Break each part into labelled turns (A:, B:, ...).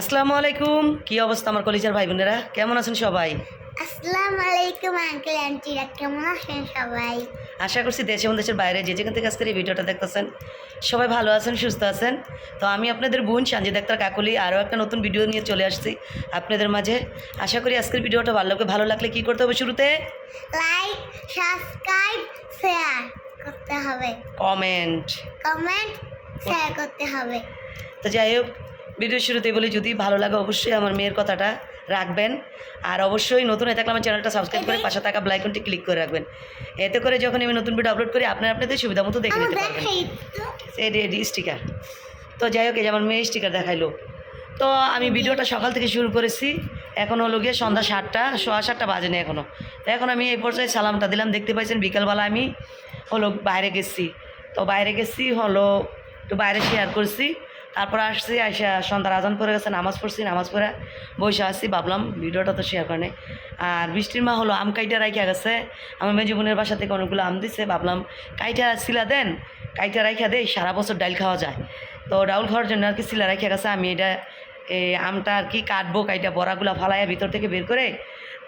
A: আসসালামু আলাইকুম। কি অবস্থা আমার কলেজের ভাই বোনেরা কেমন আছেন সবাই?
B: আসসালামু আলাইকুম আঙ্কেল আন্টিরা কেমন আছেন সবাই?
A: আশা করছি দেশে এবং দেশের বাইরে যে যেখান থেকে আজকের এই ভিডিওটা দেখতেছেন সবাই ভালো আছেন সুস্থ আছেন। তো আমি আপনাদের বোন সঞ্জয় ডাক্তার কাকলি আরও একটা নতুন ভিডিও নিয়ে চলে আসছি আপনাদের মাঝে। আশা করি আজকের ভিডিওটা ভালো লাগবে। ভালো লাগলে কি করতে হবে শুরুতে?
B: লাইক সাবস্ক্রাইব শেয়ার করতে হবে।
A: কমেন্ট
B: কমেন্ট শেয়ার করতে হবে।
A: তো যাই হোক ভিডিও শুরুতে বলি যদি ভালো লাগে অবশ্যই আমার মেয়ের কথাটা রাখবেন। আর অবশ্যই নতুন হয়ে থাকলে আমার চ্যানেলটা সাবস্ক্রাইব করে পাশে থাকা ব্লাইকনটি ক্লিক করে রাখবেন। এতে করে যখন আমি নতুন ভিডিও আপলোড করি আপনার আপনাদের সুবিধা মতো দেখে নিতে পারবেন। এডি এডি স্টিকার তো যাই হোক এই যে আমার মেয়ে স্টিকার দেখাইলো। তো আমি ভিডিওটা সকাল থেকে শুরু করেছি। এখন হলো গিয়ে সন্ধ্যা সাতটা সোয়া সাতটা বাজে না এখনও তো এখন আমি এই পর্যায়ে সালামটা দিলাম। দেখতে পাইছেন বিকালবেলা আমি হলো বাইরে গেছি। তো বাইরে গেছি হলো একটু বাইরে শেয়ার করছি। তারপর আসছি আসা সন্ধ্যার আজান পড়ে গেছে, নামাজ পড়ছি, নামাজ পড়ে বসে আসছি ভাবলাম ভিডিওটা তো শেয়ার করে আর বৃষ্টির মা হলো আম কাইটা রাখিয়া গেছে, আমার মেয়ে জীবনের বাসা থেকে অনেকগুলো আম দিছে, ভাবলাম কাইটা শিলা দেন, কাইটা রাখিয়া দেই, সারা বছর ডাল খাওয়া যায়। তো ডাউল খাওয়ার জন্য আর কি শিলা রাখিয়া গেছে, আমি এটা এই আমটা আর কি কাটবো, কাইটা বড়াগুলো ফালাইয়া ভিতর থেকে বের করে,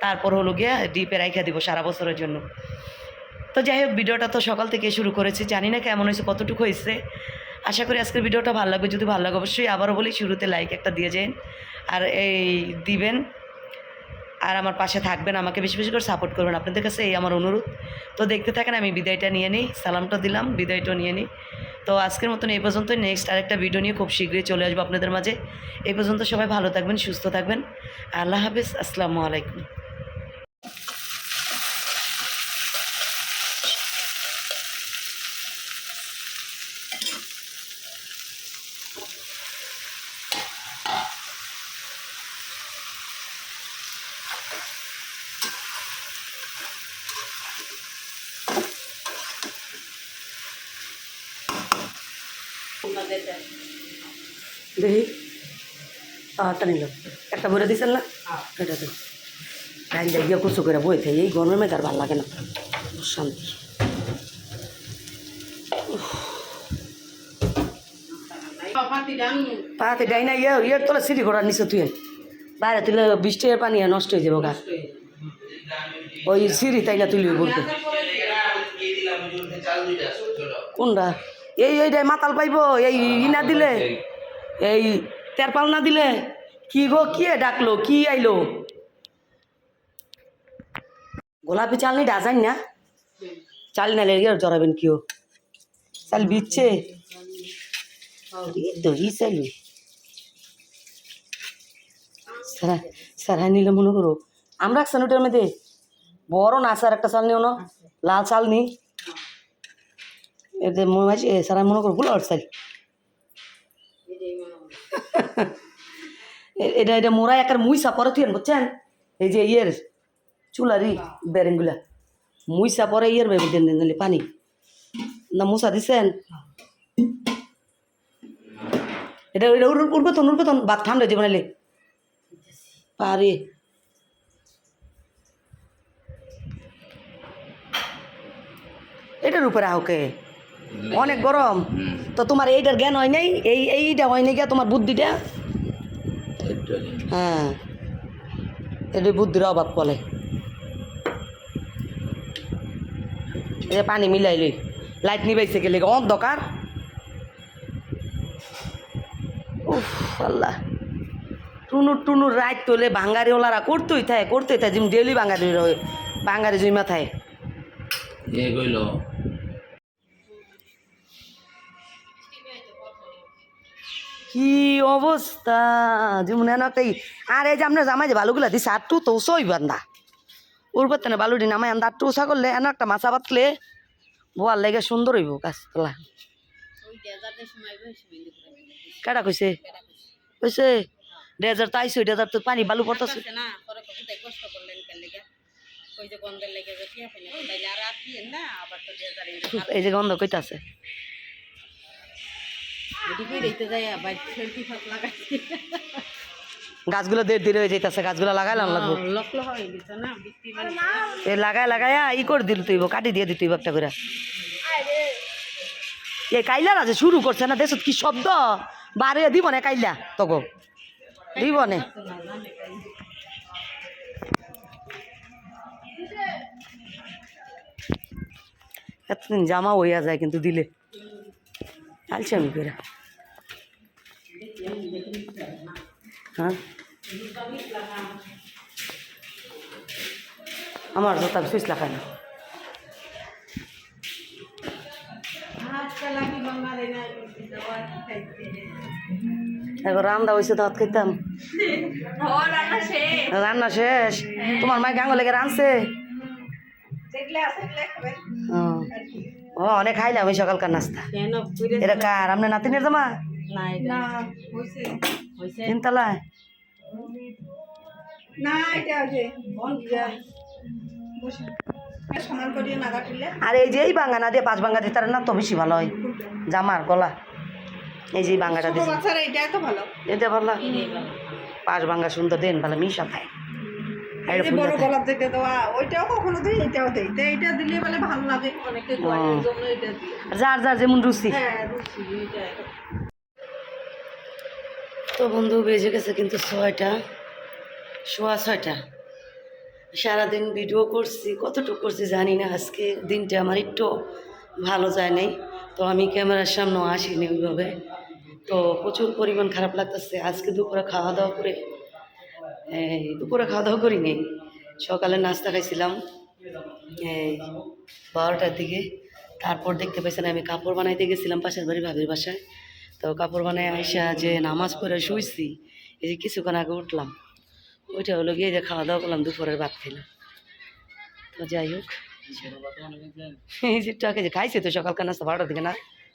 A: তারপর হলো গিয়া ডিপে রাখিয়া দিব সারা বছরের জন্য। তো যাই হোক, ভিডিওটা তো সকাল থেকে শুরু করেছি, জানি না কেমন হয়েছে, কতটুকু হয়েছে। আশা করি আজকের ভিডিওটা ভালো লাগবে। যদি ভালো লাগে অবশ্যই আবারও বলি, শুরুতে লাইক একটা দিয়ে যান আর এই দিবেন। আর আমার পাশে থাকবেন, আমাকে বেশি বেশি করে সাপোর্ট করবেন। আপনাদের কাছে এই আমার অনুরোধ। তো দেখতে থাকেন, আমি বিদায়টা নিয়ে নিই। সালামটা দিলাম, বিদায়টা নিয়ে নিই। তো আজকের মতন এই পর্যন্ত নেক্সট আরেকটা ভিডিও নিয়ে খুব শীঘ্রই চলে আসব আপনাদের মাঝে। এই পর্যন্ত সবাই ভালো থাকবেন, সুস্থ থাকবেন। আল্লাহ হাফিজ, আসসালামু আলাইকুম। দেখি। আটা নিল একটা বলে দিছেন না? এটা তো লাইন গিয়ে কুচু করে বই থাকে এই গরমের মেঘ আর ভালো লাগে না। শান্তি পাতে ডাই না ইয়ে ইয়ের তোলা সিঁড়ি ঘোড়ার নিচে তুই। বাইরে তুলে বৃষ্টির পানি নষ্ট হয়ে যাব গা। ওই সিঁড়ি তাই না তুলি বলতে। কোনটা? এই এইটাই মাতাল পাইব। এই, ই না দিলে। এই তেরপাল না দিলে। কি গো, কি ডাকলো, কি আইলো? গোলাপি চালনি ডাজাই না? চাল না লেগে জড়াবেন কিও? চাল বিচ্ছে। দড়ি চালু সারা নিলে মনে করো। আমরা একসান ওটার মধ্যে। বড় না, স্যার, একটা চাল নিও না। লাল চাল নি। এতে মনে যে সারা মনে করো চাল এ- এটা এটা মোরা একার মুইসা পরে তুই বুঝছেন? এই যে ইয়ের চুলারি বেরেনগুলা মুইসা পরে ইয়ের বেবি দেন দিলে পানি। না, মুসা দিছেন? এটা এটা উড়বে তো উড়বে তো ভাত ঠান্ডা হয়েছে বানাইলে পারে। এটার উপরে আহকে অনেক গরম। তো তোমার এইটার জ্ঞান হয় নাই? এই এইটা হয় নাই তোমার বুদ্ধিটা? হ্যাঁ। এটা বুদ্ধির অভাব বলে। যে পানি মিলাই লই, লাইট নিবাইছে গেলে অন্ধকার? উফ, আল্লাহ। টুনুর টুনুর রাইট তোলে বাঙারি ওলারা করতেই থাকে করতেই থাকে, যেমন ডেলি বাঙালি বাঙালি জুইমা থাকে কি অবস্থা? যেমন এন একটা আর এই যে আপনার জামাই যে বালুগুলা দিছে আর টু তো সই বান্ধা ওর করতে না বালুটি নামাই আন্দা টু উষা করলে এন একটা মাছা বাতলে বোয়ার লেগে সুন্দর হইব গাছতলা। কেটা কইছে? কইছে ডেজার আইসো ডেজার তো পানি বালু পড়তেছে। এই যে গন্ধ কইতাছে। গাছগুলো দেড় ধীরে হয়ে যাইতাছে গাছগুলো লাগাইলাম লাগবো।
C: হয়ে না মানে
A: এ লাগাই লাগাইয়া ই করে দিল তুইব কাটি দিয়ে দিত একটা করে। এ কাইলার আছে শুরু করছে না দেশত কি শব্দ? বারে দিব না কাইলা তগো দিব বনে এতদিন জামা হইয়া যায় কিন্তু দিলে। আলছি আমি করে। আমার তো তার সুইচ লাগায় না। রান্না হয়েছে রান্না শেষ। তোমার গাঙ্গ লেগে রাঁধছে। ও। ও অনেক খাইলাম ওই সকালকার নাস্তা। এটা কার? আপনার নাতিনের জামা?
C: না এটা হইছে। হইছে?
A: তিনতলায়
C: না এটা আছে
A: আর এই যে এই বাঙ্গা না দিয়ে পাঁচ বাঙ্গা দিতে না তো বেশি ভালো হয়। জামার গলা। এই যে বাঙ্গাটা
C: বাচ্চারা এটা ভালো।
A: এটা ভালো। পাঁচ বাঙ্গা সুন্দর দেন ভালো মিশা খায়
C: বড় গলার দেওয়া ওইটাও কখনো দিই এটাও দেই। তো এটা দিলে বলে ভালো লাগে। অনেকে জন্য এটা দিই
A: যার যার যেমন রুচি।
C: হ্যাঁ রুচি এটা
A: তো বন্ধু বেজে গেছে কিন্তু ছয়টা, সোয়া ছয়টা। সারাদিন ভিডিও করছি, কতটুকু করছি জানি না, আজকে দিনটা আমার একটু ভালো যায় নাই। তো আমি ক্যামেরার সামনেও আসিনি ওইভাবে। তো প্রচুর পরিমাণ খারাপ লাগতেছে, আজকে দুপুরে খাওয়া দাওয়া করে, এই দুপুরে খাওয়া দাওয়া করিনি। সকালে নাস্তা খাইছিলাম, এই বারোটার দিকে। তারপর দেখতে পাইছেন আমি কাপড় বানাইতে গেছিলাম পাশের বাড়ি ভাবির বাসায়। তো কাপড় বানাই আইসা যে নামাজ পড়ে শুইছি, এই যে কিছুক্ষণ আগে উঠলাম। ওইটা হলো গিয়ে যে খাওয়া দাওয়া করলাম দুপুরের ভাত খেলাম তো যাই হোক। এই যে টাকে যে খাইছি তো সকালকার নাস্তা, বারোটার দিকে না?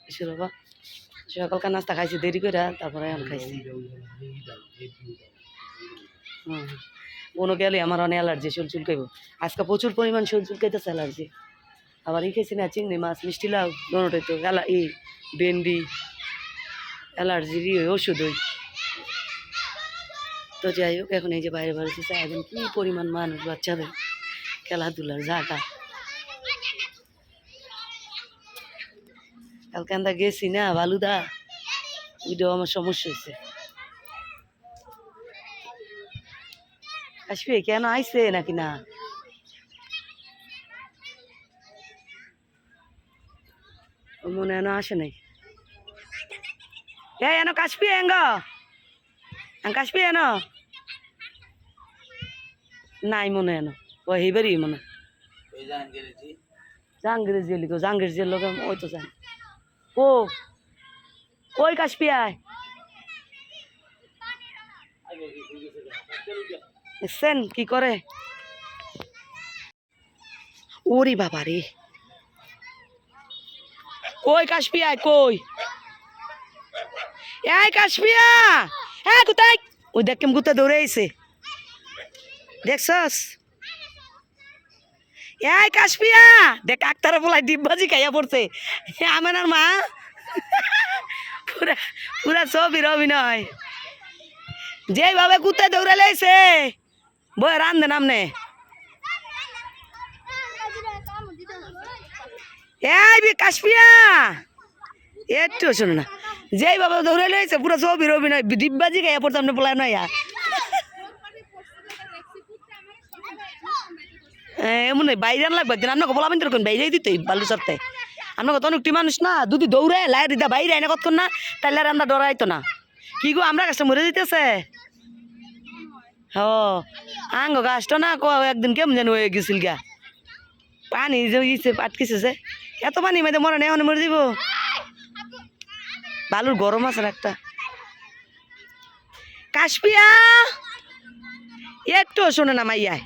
A: এসে বাবা। সকালকার নাস্তা খাইছি দেরি করে তারপরে এখন খাইছি। হুম। কোনো গেলে আমার অনেক অ্যালার্জি, শোল চুলকাইব। আজকে প্রচুর পরিমাণ শোল চুলকাইতেছে অ্যালার্জি। আবার ই খাইছি না, চিংড়ি মাছ, মিষ্টি লাউ, দোনোটাই তো ই, ভেন্ডি অ্যালার্জির ওই ওষুধ ওই তো যাই হোক, এখন এই যে বাইরে বেরোচ্ছে এখন কি পরিমাণ মানুষ বাচ্চাদের খেলাধুলার জায়গা কালকে আমরা গেছি না, বালুদা? ওইটাও আমার সমস্যা হয়েছে আসবে? কেন আইছে নাকি না? মনে হয় না আসে নাই এ এনো কাশপি এঙ্গ। কাশপি এনো। নাই মনে এনো। ও হেবারই মনে। জাহাঙ্গীর জেলি গো জাহাঙ্গীর জেল লোক ওই তো জান ও ওই কাশপি আয়। দেখছেন কি করে? ওরে বাবা রে কই কাশপিয়া কই? এই কাশপিয়া হ্যাঁ কোথায়? ওই দেখ কেম কোথায় দৌড়ে আইছে। দেখছস? এই কাশপিয়া দেখ আক্তারা বলাই ডিব্বাজি খাইয়া পড়ছে। আমেনার মা? পুরা পুরা ছবির অভিনয়। যেইভাবে কুত্তায় দৌড়ে লাইছে বই রান্ধে নামনে। এই কাশপিয়া একটু শোনো না। যেইভাবে দৌড়ে লাইছে, পুরা ছবির অভিনয় ডিব্বাজি খাইয়া পড়তাম না বলা নয়া এমন বাইরে লাগবে একদিন আপনাকে বলা বান্ধব কোন বাইরে দিতে বালু চারতে আপনাকে তো অনেকটি মানুষ না দুদি দৌড়ে লাইট দিদা বাইরে আইনা কতক্ষণ না, তাইলে আর আমরা ডরাইতো না। কি গো, আমরা গাছটা মরে দিতেছে হ, আঙ্গ গাছটা না কো একদিন কেমন যেন হয়ে গেছিল গা। পানি যে আটকেছে যে। এত পানি মেয়েদের মরে নেই মরে দিব বালুর গরম আছে না একটা? কাশপিয়া একটু শোনে না মাইয়ায়